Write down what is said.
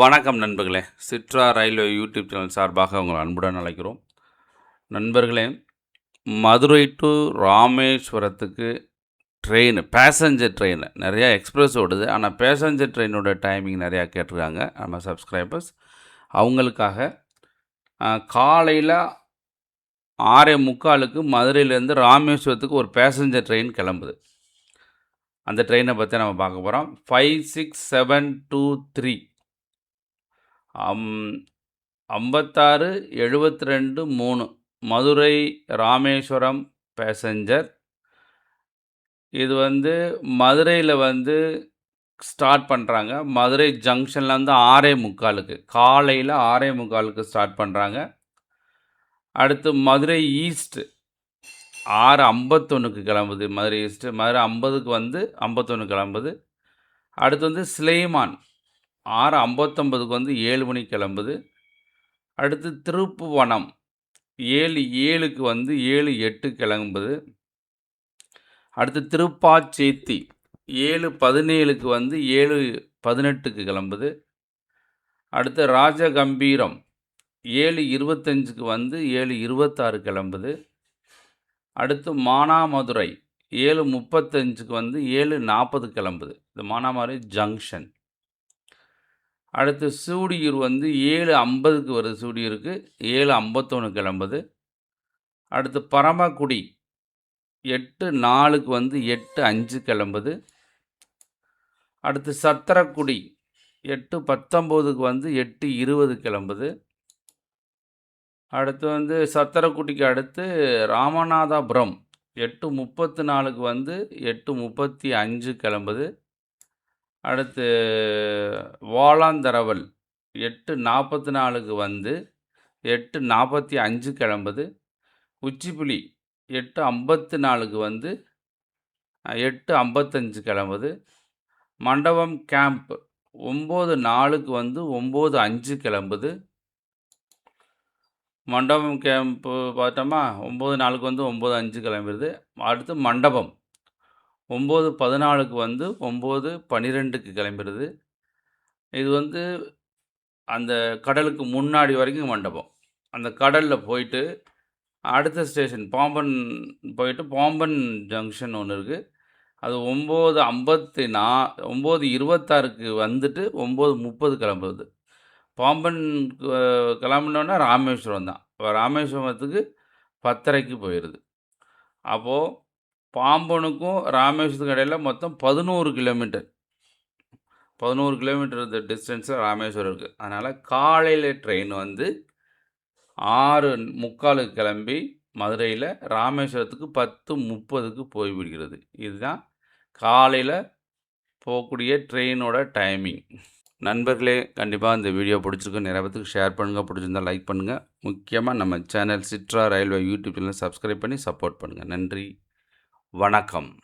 வணக்கம் நண்பர்களே. சிட்ரா railway YouTube channel சார்பாக உங்களை அன்புடன் அழைக்கிறோம். நண்பர்களே மதுரை டு ராமேஸ்வரத்துக்கு ட்ரெயின் பேசஞ்சர் ட்ரெயின் நிறையா எக்ஸ்ப்ரெஸ் ஓடுது. ஆனால் பேசஞ்சர் ட்ரெயினோட டைமிங் நிறையா கேட்டிருக்காங்க. நம்ம சப்ஸ்கிரைபர்ஸ் அவங்களுக்காக காலையில் ஆறே முக்காலுக்கு மதுரையிலேருந்து ராமேஸ்வரத்துக்கு ஒரு பேசஞ்சர் ட்ரெயின் கிளம்புது. அந்த ட்ரெயினை பற்றி நம்ம பார்க்க போகிறோம் five six seven two three அம் ஐம்பத்தாறு எழுபத்தி ரெண்டு மூணு. மதுரை ராமேஸ்வரம் பேசஞ்சர். இது வந்து மதுரையில் வந்து ஸ்டார்ட் பண்ணுறாங்க மதுரை ஜங்ஷனில் வந்து ஆறே முக்காலுக்கு. காலையில் ஆறே முக்காலுக்கு ஸ்டார்ட் பண்ணுறாங்க அடுத்து மதுரை ஈஸ்ட்டு ஆறு ஐம்பத்தொன்றுக்கு கிளம்புது மதுரை ஈஸ்ட்டு மதுரை ஐம்பதுக்கு வந்து ஐம்பத்தொன்று கிளம்புது. அடுத்து வந்து ஸ்லேமான் ஆறு ஐம்பத்தொம்பதுக்கு வந்து ஏழு மணிக்கு கிளம்புது. அடுத்து திருப்புவனம் ஏழு ஏழுக்கு வந்து ஏழு எட்டு கிளம்புது. அடுத்து திருப்பாச்சேத்தி ஏழு பதினேழுக்கு வந்து ஏழு பதினெட்டுக்கு கிளம்புது. அடுத்து ராஜகம்பீரம் ஏழு இருபத்தஞ்சுக்கு வந்து ஏழு இருபத்தாறு கிளம்புது. அடுத்து மானாமதுரை ஏழு முப்பத்தஞ்சுக்கு வந்து ஏழு நாற்பது கிளம்புது. இந்த மானாமதுரை ஜங்ஷன். அடுத்து சூடியூர் வந்து ஏழு ஐம்பதுக்கு வருது சூடியூருக்கு. ஏழு ஐம்பத்தொன்று கிளம்புது. அடுத்து பரமக்குடி எட்டு நாலுக்கு வந்து எட்டு அஞ்சு கிளம்புது. அடுத்து சத்திரக்குடி எட்டு பத்தொம்போதுக்கு வந்து எட்டு இருபது கிளம்புது. அடுத்து வந்து சத்திரக்குடிக்கு அடுத்து ராமநாதபுரம் எட்டு முப்பத்து நாலுக்கு வந்து எட்டு முப்பத்தி அஞ்சு கிளம்புது. அடுத்து வாலாந்தரவல். எட்டு நாற்பத்தி நாலுக்கு வந்து எட்டு நாற்பத்தி அஞ்சு கிளம்புது. உச்சிப்புலி எட்டு ஐம்பத்து நாலுக்கு வந்து எட்டு ஐம்பத்தஞ்சு கிளம்புது. மண்டபம் கேம்ப் ஒம்பது நாலுக்கு வந்து ஒம்பது அஞ்சு கிளம்புது. மண்டபம் கேம்ப்பு பார்த்தோமா ஒம்பது நாளுக்கு வந்து ஒம்பது அஞ்சு கிளம்பிடுது அடுத்து மண்டபம். ஒம்பது பதினாலுக்கு வந்து ஒம்பது பன்னிரெண்டுக்கு கிளம்பிடுது. இது வந்து அந்த கடலுக்கு முன்னாடி வரைக்கும் மண்டபம். அந்த கடலில் போயிட்டு அடுத்த ஸ்டேஷன் பாம்பன் போயிட்டு பாம்பன் ஜங்ஷன் ஒன்று இருக்குது அது ஒம்பது ஐம்பத்தி நா ஒம்பது இருபத்தாறுக்கு வந்துட்டு ஒம்பது முப்பது கிளம்புறது. பாம்பன் கிளம்புனோன்னா ராமேஸ்வரம் தான். இப்போ ராமேஸ்வரத்துக்கு பத்தரைக்கு போயிடுது அப்போது பாம்பனுக்கும் ராமேஸ்வரத்துக்கும் இடையில் மொத்தம் பதினோரு கிலோமீட்டர். பதினோரு கிலோமீட்டர் இந்த டிஸ்டன்ஸில் ராமேஸ்வரம் இருக்குது அதனால் காலையில் ட்ரெயின் வந்து ஆறு முக்காலுக்கு கிளம்பி மதுரையில் ராமேஸ்வரத்துக்கு பத்து முப்பதுக்கு போய்விடுகிறது இதுதான் காலையில் போகக்கூடிய ட்ரெயினோட டைமிங் நண்பர்களே கண்டிப்பாக இந்த வீடியோ பிடிச்சிருக்கு நிறைய பேத்துக்கு ஷேர் பண்ணுங்கள் பிடிச்சிருந்தால் லைக் பண்ணுங்கள் முக்கியமாக நம்ம channel Chitra railway YouTube channel subscribe பண்ணி சப்போர்ட் பண்ணுங்கள் நன்றி. வணக்கம்.